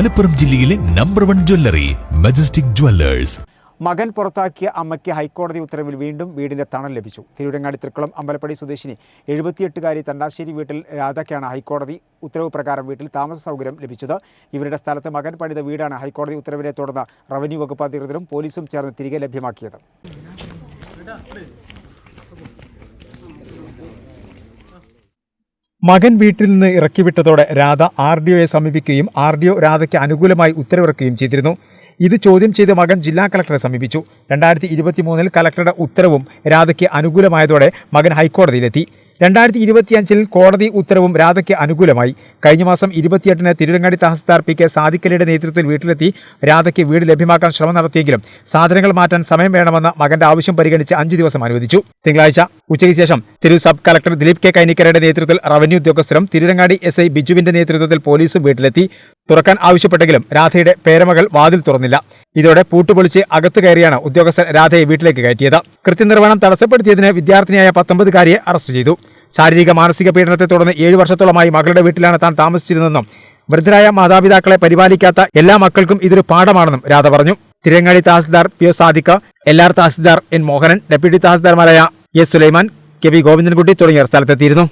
മലപ്പുറം ജില്ലയിലെ number one jewellery majestic jewellers മകൻ പുറത്താക്കിയ അമ്മയ്ക്ക് ഹൈക്കോടതി ഉത്തരവിൽ വീണ്ടും വീടിന്റെ തണൽ ലഭിച്ചു. തിരൂരങ്ങാടി തൃക്കുളം അമ്പലപ്പടി സ്വദേശിനി എഴുപത്തിയെട്ടുകാരി തണ്ടാശ്ശേരി വീട്ടിൽ രാധയ്ക്കാണ് ഹൈക്കോടതി ഉത്തരവ് പ്രകാരം വീട്ടിൽ താമസ സൗകര്യം ലഭിച്ചത്. ഇവരുടെ സ്ഥലത്ത് മകൻ പണിത വീടാണ് ഹൈക്കോടതി ഉത്തരവിനെ തുടർന്ന് റവന്യൂ വകുപ്പ് അധികൃതരും പോലീസും ചേർന്ന് തിരികെ ലഭ്യമാക്കിയത്. മകൻ വീട്ടിൽ നിന്ന് ഇറക്കിവിട്ടതോടെ രാധ ആർ ഡി ഒയെ സമീപിക്കുകയും ആർ ഡി ഒ രാധയ്ക്ക് അനുകൂലമായി ഉത്തരവിറക്കുകയും ചെയ്തിരുന്നു. ഇത് ചോദ്യം ചെയ്ത് മകൻ ജില്ലാ കളക്ടറെ സമീപിച്ചു. രണ്ടായിരത്തി ഇരുപത്തിമൂന്നിൽ കലക്ടറുടെ ഉത്തരവും രാധയ്ക്ക് അനുകൂലമായതോടെ മകൻ ഹൈക്കോടതിയിലെത്തി. രണ്ടായിരത്തി ഇരുപത്തിയഞ്ചിൽ കോടതി ഉത്തരവും രാധയ്ക്ക് അനുകൂലമായി. കഴിഞ്ഞ മാസം ഇരുപത്തിയെട്ടിന് തിരുരങ്ങാടി തഹസിൽദാർ പി കെ സാദിക്കലിയുടെ നേതൃത്വത്തിൽ വീട്ടിലെത്തി രാധയ്ക്ക് വീട് ലഭ്യമാക്കാൻ ശ്രമം നടത്തിയെങ്കിലും സാധനങ്ങൾ മാറ്റാൻ സമയം വേണമെന്ന മകന്റെ ആവശ്യം പരിഗണിച്ച് അഞ്ച് ദിവസം അനുവദിച്ചു. തിങ്കളാഴ്ച ഉച്ചയ്ക്ക് ശേഷം Thiru sub collector Dileep K കൈനിക്കരയുടെ നേതൃത്വത്തിൽ റവന്യൂ ഉദ്യോഗസ്ഥരും തിരുരങ്ങാടി എസ് ഐ ബിജുവിന്റെ നേതൃത്വത്തിൽ പോലീസും വീട്ടിലെത്തി. തുറക്കാൻ ആവശ്യപ്പെട്ടെങ്കിലും രാധയുടെ പേരമകൾ വാതിൽ തുറന്നില്ല. ഇതോടെ പൂട്ടുപൊളിച്ച് അകത്ത് കയറിയാണ് ഉദ്യോഗസ്ഥർ രാധയെ വീട്ടിലേക്ക് കയറ്റിയത്. കൃത്യനിർവഹണം തടസ്സപ്പെടുത്തിയതിന് വിദ്യാർത്ഥിനിയായ പത്തൊമ്പതുകാരിയെ അറസ്റ്റ് ചെയ്തു. ശാരീരിക മാനസിക പീഡനത്തെ തുടർന്ന് ഏഴു വർഷത്തോളമായി മകളുടെ വീട്ടിലാണ് താൻ താമസിച്ചിരുന്നതെന്നും വൃദ്ധരായ മാതാപിതാക്കളെ പരിപാലിക്കാത്ത എല്ലാ മക്കൾക്കും ഇതൊരു പാഠമാണെന്നും രാധ പറഞ്ഞു. Tirurangadi tahsildar P O Sadik L R tahsildar N Mohanan deputy തഹസിൽദാർമാരായ S Sulaiman K V Govindankutty തുടങ്ങിയവർ സ്ഥലത്തെത്തിയിരുന്നു.